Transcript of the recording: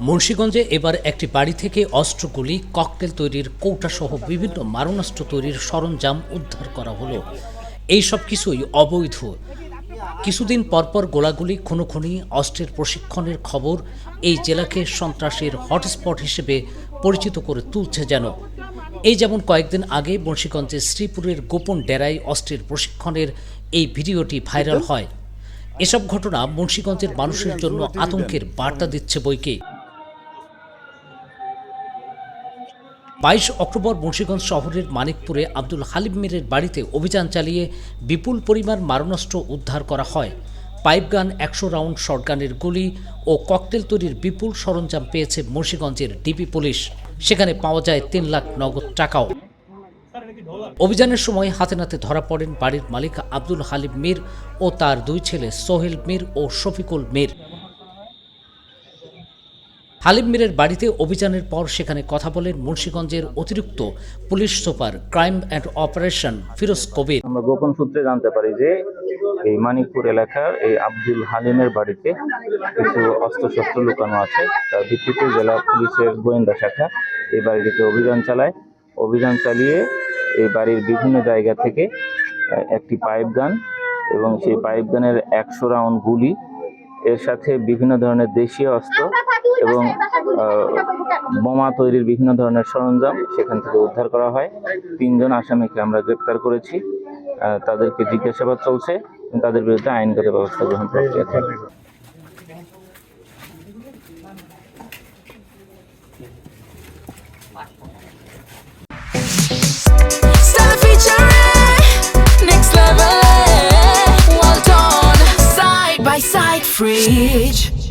মুন্সীগঞ্জে এবার একটি বাড়ি থেকে অস্ত্রগুলি, ককটেল তৈরির কৌটাসহ বিভিন্ন মারণাস্ত্র তৈরির সরঞ্জাম উদ্ধার করা হলো। এই সব কিছুই অবৈধ। কিছুদিন পরপর গোলাগুলি খুনোখুনি, অস্ত্রের প্রশিক্ষণের খবর এই জেলাকে সন্ত্রাসের হটস্পট হিসেবে পরিচিত করে তুলছে যেন। এই যেমন কয়েকদিন আগে মুন্সীগঞ্জের শ্রীপুরের গোপন ডেরায় অস্ত্রের প্রশিক্ষণের এই ভিডিওটি ভাইরাল হয়। এসব ঘটনা মুন্সীগঞ্জের মানুষের জন্য আতঙ্কের বার্তা দিচ্ছে বইকে। বাইশ অক্টোবর মুন্সীগঞ্জ শহরের মানিকপুরে আব্দুল হালিম মিরের বাড়িতে অভিযান চালিয়ে বিপুল পরিমাণ মারণাস্ত্র উদ্ধার করা হয়। পাইপগান একশো রাউন্ড শটগানের গুলি ও ককটেল তৈরির বিপুল সরঞ্জাম পেয়েছে মুন্সিগঞ্জের ডিবি পুলিশ। সেখানে পাওয়া যায় তিন লাখ নগদ টাকাও। অভিযানের সময় হাতে নাতে ধরা পড়েন বাড়ির মালিক আব্দুল হালিম মীর ও তার দুই ছেলে সোহেল মীর ও শফিকুল মীর। হালিম মীরের বাড়িতে অভিযানের পর সেখানে কথা বলেন মুন্সীগঞ্জের অতিরিক্ত police super crime and operation Firoz Kabir. আমরা গোপন সূত্রে জানতে পারি যে এই মানিকপুর এলাকার এই আব্দুল হালিমের বাড়িতে কিছু অস্ত্রশস্ত্র লুকানো আছে। তার ভিত্তিতে জেলা পুলিশের গোয়েন্দা শাখা এই বাড়িটিতে অভিযান চালায়। অভিযান চালিয়ে এই বাড়ির বিভিন্ন জায়গা থেকে একটি পাইপ গান এবং সেই পাইপ গানের একশো রাউন্ড গুলি, এর সাথে বিভিন্ন ধরনের দেশীয় অস্ত্র এবং বোমা তৈরির বিভিন্ন ধরনের সরঞ্জাম সেখান থেকে উদ্ধার করা হয়। তিনজন আসামিকে আমরা গ্রেপ্তার করেছি তাদেরকে জিজ্ঞাসাবাদ চলছে তাদের বিরুদ্ধে আইনগত ব্যবস্থা গ্রহণ প্রক্রিয়া fridge.